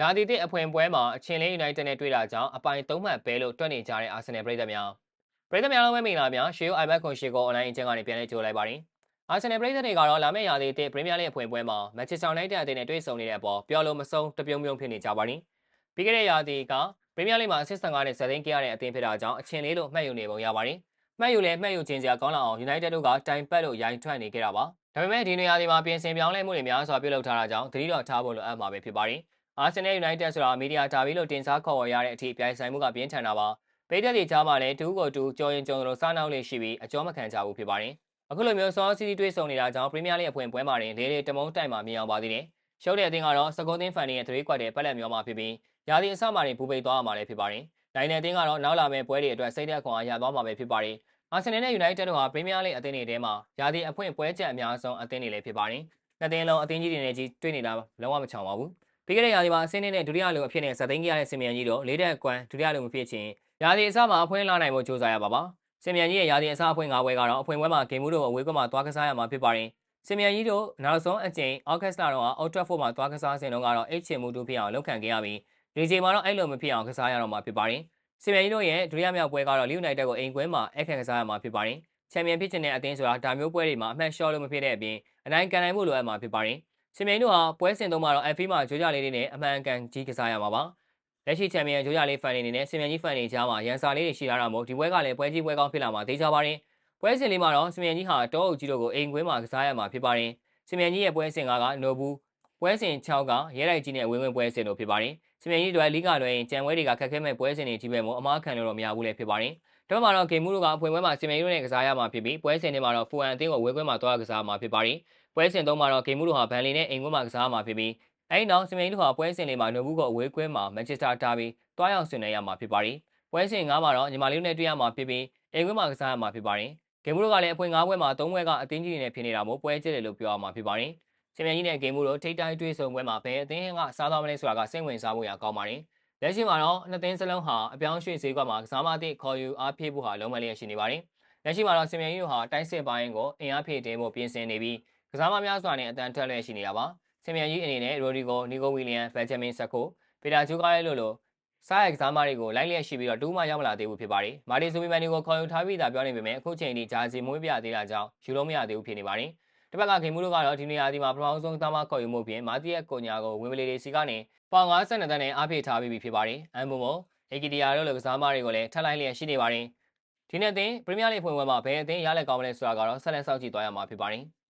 ရာသီတစ်အဖွင့်ပွဲမှာအချင်းလင်း United နဲ့တွေ့တာကြောင့်အပိုင်၃မှတ်ပဲလို့တွက်နေကြတဲ့အာဆင်နယ်ပြည်သက်များပြည်သက်များလုံးပဲမိန်လာများရှေးရိုး iPad ခွန်ရှေကို online အချင်းကနေပြန်လည်ကြိုလိုက်ပါတယ်အာဆင်နယ်ပြည်သက်တွေကတော့လာမယ့်ရာသီတစ်ပရီးမီးယားလိအဖွင့်ပွဲမှာမန်ချက်စတာယူနိုက်တက်အသင်းနဲ့တွေ့ဆုံနေတဲ့အပေါ်ပြောလို့မဆုံးတပြုံပြုံဖြစ်နေကြပါတယ်ပြီးခဲ့တဲ့ရာသီကပရီးမီးယားလိမှာအဆစ်15နဲ့ဇက်သိန်းကြရတဲ့အသင်းဖြစ်တာကြောင့်အချင်းလေးလို့မှတ်ယူနေပုံရပါတယ်မှတ်ယူလဲမှတ်ယူခြင်းစရာကောင်းလာအောင် United တို့ကတိုင်ပတ်လို့ရိုင်းထွက်နေခဲ့တာပါဒါပေမဲ့ဒီနေရာဒီမှာပြင်ဆင်ပြောင်းလဲမှုတွေများစွာပြုလုပ်ထားတာကြောင့်သတိတော်ထားဖို့လိုအပ်မှာပဲဖြစ်ပါတယ် အာဆင်နယ်ယူနိုက်တက်ဆိုတာမီဒီယာဒါဘီလို့တင်စားခေါ်ဝေါ်ရတဲ့အထိပြိုင်ဆိုင်မှုကပြင်းထန်တာပါပိတ်သက်တွေကြားမှာလည်းတူးကိုတူးကြော်ရင်ကြုံလို့စားနောက်လေးရှိပြီးအကျော်မခံကြဘူးဖြစ်ပါတယ်အခုလိုမျိုးစောစီစီတွေးဆုံနေတာကြောင့်ပရီးမီးယားလိအဖွင့်ပွဲမှာတင်လေးလေးတမုံတိုက်မှာမြင်အောင်ပါသေးတယ်ရှုပ်တဲ့အသင်းကတော့စကုန်းသင်းဖန်နေရဲ့3ကွက်တဲ့ပက်လက်မျိုးမှာဖြစ်ပြီးရာသီအစမှာတင်ပူပိတ်သွားအောင်လည်းဖြစ်ပါတယ်နိုင်တဲ့အသင်းကတော့နောက်လာမယ့်ပွဲတွေအတွက်စိတ်သက်ခွန်အားရသွားမှာပဲဖြစ်ပါတယ်အာဆင်နယ်နဲ့ယူနိုက်တက်တို့ဟာပရီးမီးယားလိအသင်းတွေထဲမှာရာသီအဖွင့်ပွဲချက်အများဆုံးအသင်းတွေလည်းဖြစ်ပါတယ်နှစ်သင်းလုံးအသင်းကြီးတွေနဲ့ကြီးတွေ့နေတာလုံးဝမချောင်ပါဘူး ပြီးခဲ့တဲ့ရာသီမှာအဆင်းနဲ့ဒုတိယလူအဖြစ်နဲ့ဇက်သိန်းကြီးရတဲ့စင်မြန်ကြီးတို့လေးတက်ကွမ်းဒုတိယလူမဖြစ်ချင်းရာသီအစမှာအဖွင့်လာနိုင်ဖို့ကြိုးစားရပါပါစင်မြန်ကြီးရဲ့ရာသီအစအဖွင့်၅ပွဲကတော့အဖွင့်ပွဲမှာဂိမ်းမှုတို့အဝေးကွက်မှာသွားကစားရမှာဖြစ်ပါတယ်စင်မြန်ကြီးတို့နောက်ဆုံးအကြိမ်အော့ဂတ်စ်လတော့အော်ထရက်ဖို့မှာသွားကစားစဉ်တော့ကတော့အိတ်ချင်မှုတို့ဖြစ်အောင်လုပ်ခံခဲ့ရပြီးဒီချိန်မှာတော့အဲ့လိုမဖြစ်အောင်ကစားရတော့မှာဖြစ်ပါတယ်စင်မြန်ကြီးတို့ရဲ့ဒုတိယမြောက်ပွဲကတော့လီယူနိုက်တက်ကိုအိမ်ကွင်းမှာအခက်ကစားရမှာဖြစ်ပါတယ်ချန်ပီယံဖြစ်ချင်တဲ့အသင်းဆိုတာဒါမျိုးပွဲတွေမှာအမှတ်လျှော့လို့မဖြစ်တဲ့အပြင်အနိုင်ကန်နိုင်မှုလိုအပ်မှာဖြစ်ပါတယ်။ စင်မြိုင်တို့ဟာပွဲစဉ်သုံးမှာတော့ FA မှာဂျိုးကြလေးတွေနဲ့အမှန်ကန်ကြီးကစားရမှာပါ။လက်ရှိချန်ပီယံဂျိုးကြလေးဖန်တွေအနေနဲ့စင်မြိုင်ကြီးဖန်တွေကြားမှာရန်စာလေးတွေရှိလာတာမို့ဒီပွဲကလည်းပွဲကြီးပွဲကောင်းဖြစ်လာမှာသိကြပါတယ်။ပွဲစဉ်လေးမှာတော့စင်မြိုင်ကြီးဟာတောအုပ်ကြီးတို့ကိုအိမ်ကွင်းမှာကစားရမှာဖြစ်ပါတယ်။စင်မြိုင်ကြီးရဲ့ပွဲစဉ်ကကနိုဘူးပွဲစဉ်6ကရဲလိုက်ကြီးနဲ့ဝင်းဝင်းပွဲစဉ်တို့ဖြစ်ပါတယ်။စင်မြိုင်ကြီးတွေလိကလွယ်ရင်ကြံပွဲတွေကခက်ခဲမဲ့ပွဲစဉ်တွေကြီးပဲမို့အမားခံလို့တော့မရဘူးလေဖြစ်ပါတယ်။ဒီမှာတော့ဂိမ်းမှုတို့ကအဖွင့်ပွဲမှာစင်မရီတို့နဲ့ကစားရမှာဖြစ်ပြီးပွဲစဉ်တွေမှာတော့ဖူအန်အသင်းကိုဝေကွင်းမှာတွားကစားမှာဖြစ်ပါတယ်။ ပွဲစဉ်သုံးမှာတော့ဂိမ်းမှုတို့ဟာဘန်လီနဲ့အိမ်ကွင်းမှာကစားမှာဖြစ်ပြီးအဲဒီနောက်စင်မရီတို့ဟာပွဲစဉ်တွေမှာနိုဘူးကိုအဝေးကွင်းမှာမန်ချက်စတာဒါဘီတွားရောက်ဆွေးနွေးရမှာဖြစ်ပါတယ်။ပွဲစဉ်၅မှာတော့ညီမလေးတို့နဲ့တွေ့ရမှာဖြစ်ပြီးအိမ်ကွင်းမှာကစားရမှာဖြစ်ပါတယ်။ဂိမ်းမှုတို့ကလည်းအဖွင့်၅ပွဲမှာ၃ပွဲကအသင်းကြီးတွေနဲ့ဖြစ်နေတာမို့ပွဲကျတယ်လို့ပြောရမှာဖြစ်ပါတယ်။စင်မရီနဲ့ဂိမ်းမှုတို့ထိတိုက်တွေ့ဆုံပွဲမှာဘယ်အသင်းကစားသွားမလဲဆိုတာကစိတ်ဝင်စားဖို့ရကောင်းပါတယ်။လက်ရှိမှာတော့နှစ်သင်းစလုံးဟာအပြောင်းရွှေ့ဈေးကွက်မှာကစားမသည့်ခေါ်ယူအားဖြည့်ဖို့ဟာလုံးဝလျက်ရှိနေပါတယ်။လက်ရှိမှာတော့စင်မြန်ယူဟာတိုက်စစ်ပိုင်းကိုအင်အားဖြည့်တင်းဖို့ပြင်ဆင်နေပြီး ကစားမများစွာနဲ့အတန်ထွက်လျက်ရှိနေတာပါ။စင်မြန်ယူအနေနဲ့ရိုဒီဂိုနီဂိုဝီလီယံဘယ်ဂျမင်ဆက်ကိုပီတာဂျူကာရဲ့လို့လို့စားရိုက်ကစားမတွေကိုလိုက်လျက်ရှိပြီးတော့ဒူးမှရောက်မလာသေးဘူးဖြစ်ပါတယ်။မာတီဇူမီမန်နီကိုခေါ်ယူထားပြီးသားပြောနေပေမဲ့အခုချိန်ထိဂျာစီမွေးပြသေးတာကြောင့်ယူလို့မရသေးဘူးဖြစ်နေပါတယ်။တစ်ဖက်ကဂိမ်းမှုတို့ကတော့ဒီနေရာဒီမှာပထမဆုံးသားမခေါ်ယူမှုဖြင့်မာတီယက်ကိုညာကိုဝင်းမလီလေးစီကနေပေါင်52တန်းနဲ့အားဖြည့်ထားပြီးဖြစ်ပါတယ်။အမ်ဘူမိုအေဂီတီယာတို့လိုကစားမတွေကိုလည်းထပ်လိုက်လျက်ရှိနေပါတယ်။ဒီနေ့အသင်းပရီးမီးယားလိဖွင့်ပွဲမှာဘယ်အသင်းရလက်ကောင်းမလဲဆိုတာကတော့ဆက်လက်စောင့်ကြည့်သွားရမှာဖြစ်ပါတယ်။